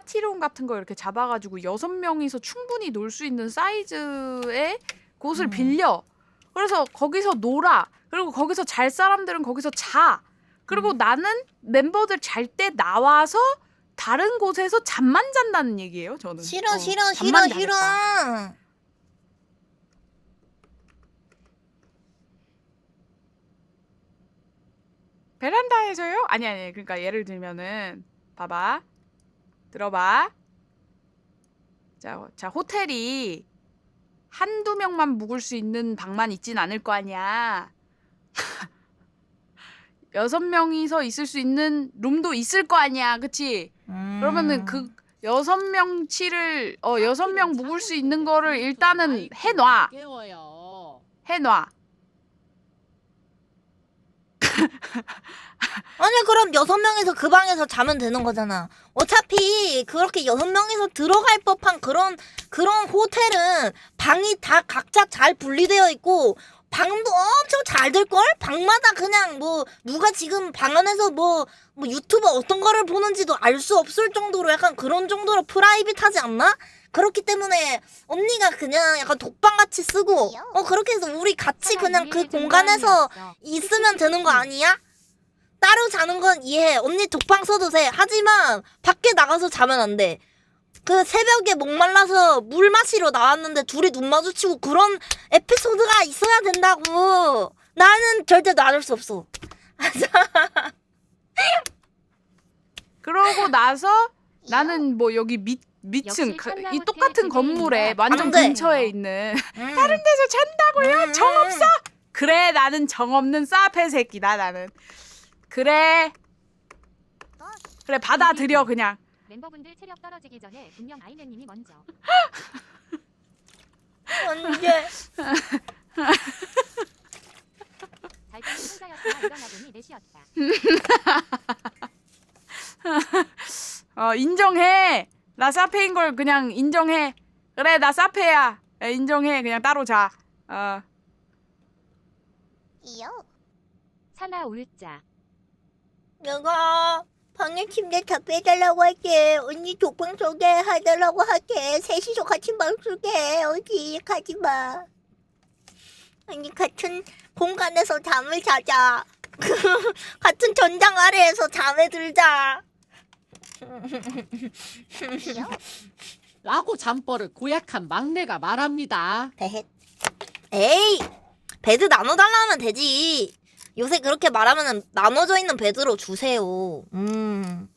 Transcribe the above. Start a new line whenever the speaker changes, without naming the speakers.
파티룸 같은 거 이렇게 잡아가지고 여섯 명이서 충분히 놀 수 있는 사이즈의 곳을
음.
빌려. 그래서 거기서 놀아. 그리고 거기서 잘 사람들은 거기서 자. 그리고
음.
나는 멤버들 잘 때 나와서 다른 곳에서 잠만 잔다는 얘기예요. 저는.
싫어
어,
싫어 싫어
잠만
싫어.
자겠다. 베란다에서요? 아니 아니. 그러니까 예를 들면은 봐봐. 들어봐. 자, 자 호텔이 한두 명만 묵을 수 있는 방만 있진 않을 거 아니야. 여섯 명이서 있을 수 있는 룸도 있을 거 아니야. 그치?
음.
그러면은 그 여섯 명 치를 어 여섯 명 묵을 수 있는 거를 일단은 해놔. 해놔.
아니 그럼 여섯 명이서 그 방에서 자면 되는 거잖아. 어차피 그렇게 여섯 명이서 들어갈 법한 그런 그런 호텔은 방이 다 각자 잘 분리되어 있고 방도 엄청 잘 될 걸? 방마다 그냥 뭐 누가 지금 방 안에서 뭐, 뭐 유튜브 어떤 거를 보는지도 알 수 없을 정도로 약간 그런 정도로 프라이빗하지 않나? 그렇기 때문에 언니가 그냥 약간 독방 같이 쓰고 어 그렇게 해서 우리 같이 그냥 그 공간에서 있으면 되는 거 아니야? 따로 자는 건 이해해. 언니 독방 써도 돼. 하지만 밖에 나가서 자면 안 돼. 그 새벽에 목말라서 물 마시러 나왔는데 둘이 눈 마주치고 그런 에피소드가 있어야 된다고. 나는 절대 놔줄 수 없어.
그러고 나서 나는 뭐 여기 밑
역시
그- 이
호텔
똑같은 건물에. 완전
안 돼.
근처에 있는
다른
데서 잔다고요? 정
없어.
그래 나는 정 없는 싸패 새끼다 나는. 그래. 그래 받아들여 그냥.
멤버분들 체력 떨어지기 전에 분명 아이네님이 먼저.
언제?
잘 때는 혼자였으나 일어나 보니 넷이었다.
어 인정해. 나 싸패인 걸 그냥 인정해. 그래 나 싸패야. 야, 인정해 그냥 따로 자. 어.
사나 울자.
내가 방에 침대 다 빼달라고 할게. 언니 독방 소개해달라고 할게. 셋이서 같이 방 쓸게. 어디 가지 마. 언니 같은 공간에서 잠을 자자. 같은 전장 아래에서 잠에 들자.
라고 잠버릇 고약한 막내가 말합니다.
에이, 베드 나눠달라 하면 되지. 요새 그렇게 말하면 나눠져 있는 베드로 주세요. 음.